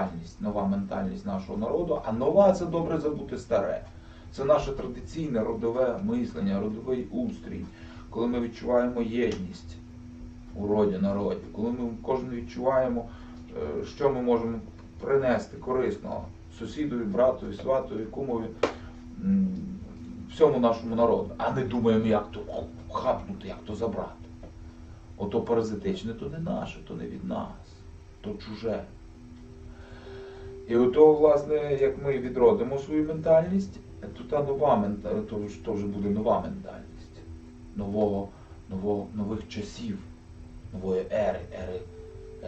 ментальність, нова ментальність нашого народу, а нова це добре забути старе. Це наше традиційне родове мислення, родовий устрій, коли ми відчуваємо єдність у роді народі, коли ми кожен відчуваємо, е, що ми можемо принести корисного сусідові, братові, сватові, кумові, всьому нашому народу, а не думаємо, як то хапнути, як то забрати. Ото паразитичне, то не наше, то не від нас, то чуже. І ото, власне, як ми відродимо свою ментальність, то та нова ментальність, то, вже буде нова ментальність нового, нового, нових часів, нової ери, ери,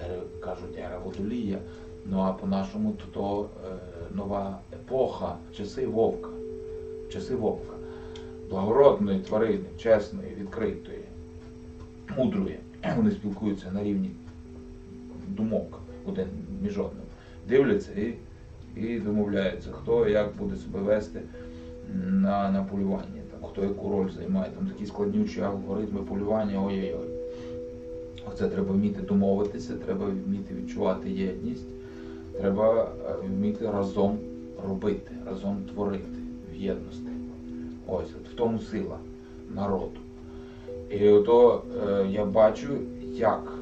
ери, кажуть, ера водолія. Ну а по-нашому то, то е, нова епоха, часи вовка, часи вовка, благородної тварини, чесної, відкритої, мудрої. Вони спілкуються на рівні думок один між одним. Дивляться і, і домовляються, хто як буде себе вести на, на полюванні, там, хто яку роль займає, там такі складнючі алгоритми полювання, ой-ой-ой. Оце треба вміти домовитися, треба вміти відчувати єдність, треба е, вміти разом робити, разом творити в єдності. Ось, от в тому сила народу. І ото е, я бачу, як,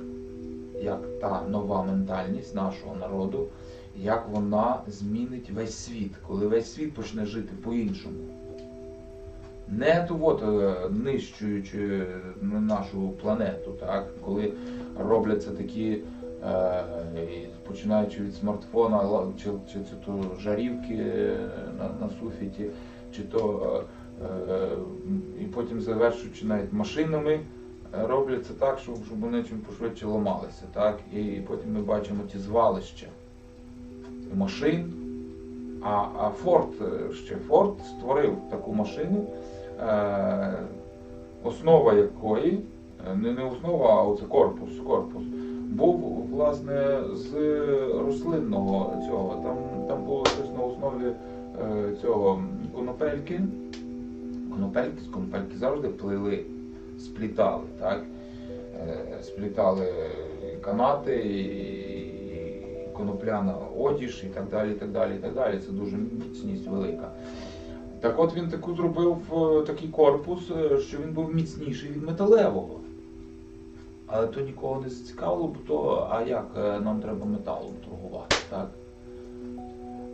як та нова ментальність нашого народу, як вона змінить весь світ, коли весь світ почне жити по-іншому. Не от, е, нищуючи нашу планету, так, коли робляться такі, е, починаючи від смартфона, чи, чи, чи то жарівки е, на, на суфіті, чи то е, е, і потім завершуючи навіть машинами, е, робляться так, щоб, щоб вони чим пошвидше ламалися. Так? І, потім ми бачимо ті звалища машин. А, а Форд е, ще Форд створив таку машину, е, основа якої, е, не, не основа, а оце корпус, корпус, був власне з рослинного цього. Там, там було щось на основі е, цього конопельки. Конопельки з конопельки завжди плели, сплітали, так? Е, сплітали канати конопляна одіж і так далі. і так далі, і так далі. Це дуже міцність велика. Так от він таку зробив е, такий корпус, е, що він був міцніший від металевого. Але то нікого не зацікавило, бо то, а як нам треба металом торгувати, так?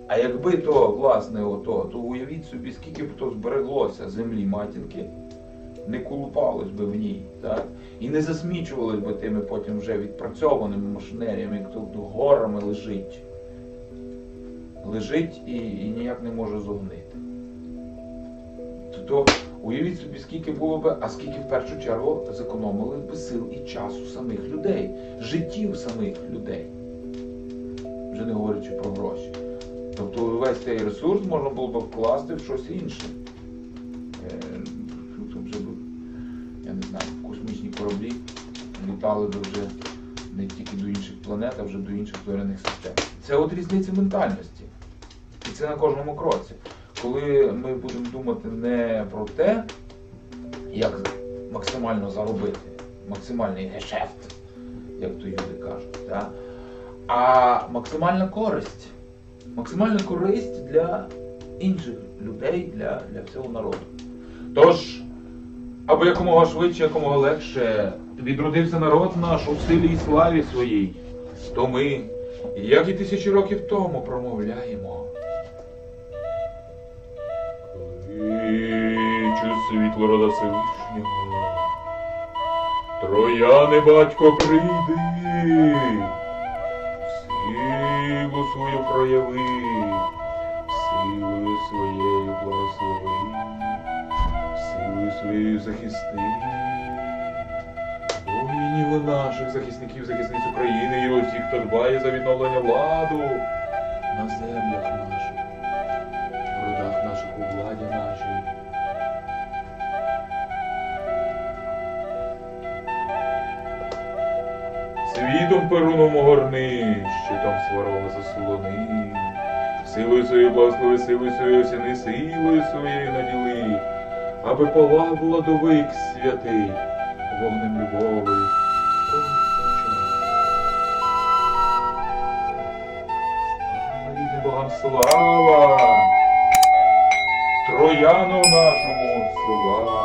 А якби то, власне, ото, то уявіть собі, скільки б то збереглося землі матінки, не колупалось би в ній, так? І не засмічувалось би тими потім вже відпрацьованими машинеріями, як то горами лежить. Лежить і, і ніяк не може зогнити. То уявіть собі, скільки було би, а скільки в першу чергу зекономили би сил і часу самих людей, життів самих людей. Вже не говорячи про гроші. Тобто весь цей ресурс можна було б вкласти в щось інше. Кораблі літали вже не тільки до інших планет, а вже до інших зоряних систем. Це от різниця ментальності. І це на кожному кроці. Коли ми будемо думати не про те, як максимально заробити, максимальний гешефт, як то люди кажуть, да? а максимальна користь. Максимальна користь для інших людей, для, для всього народу. Тож, аби якомога швидше, якомога легше. Відродився народ наш у силі і славі своїй, то ми, як і тисячі років тому, промовляємо. Кличе світло рода Всевишнього. Трояне батько прийди, силу свою прояви, силою своєю благослови, силою своєю захисти. Воїнів наших захисників, захисниць України і усіх, хто дбає за відновлення владу на землях наших, в родах наших, у владі нашій. Світом перуном огорни, що там сварова заслони. Силою своєю благослови, силою своєю осяни, силою своєю наділи, аби поваг владовик святий, вогнем любови. Богам слава! Трояну нашому слава!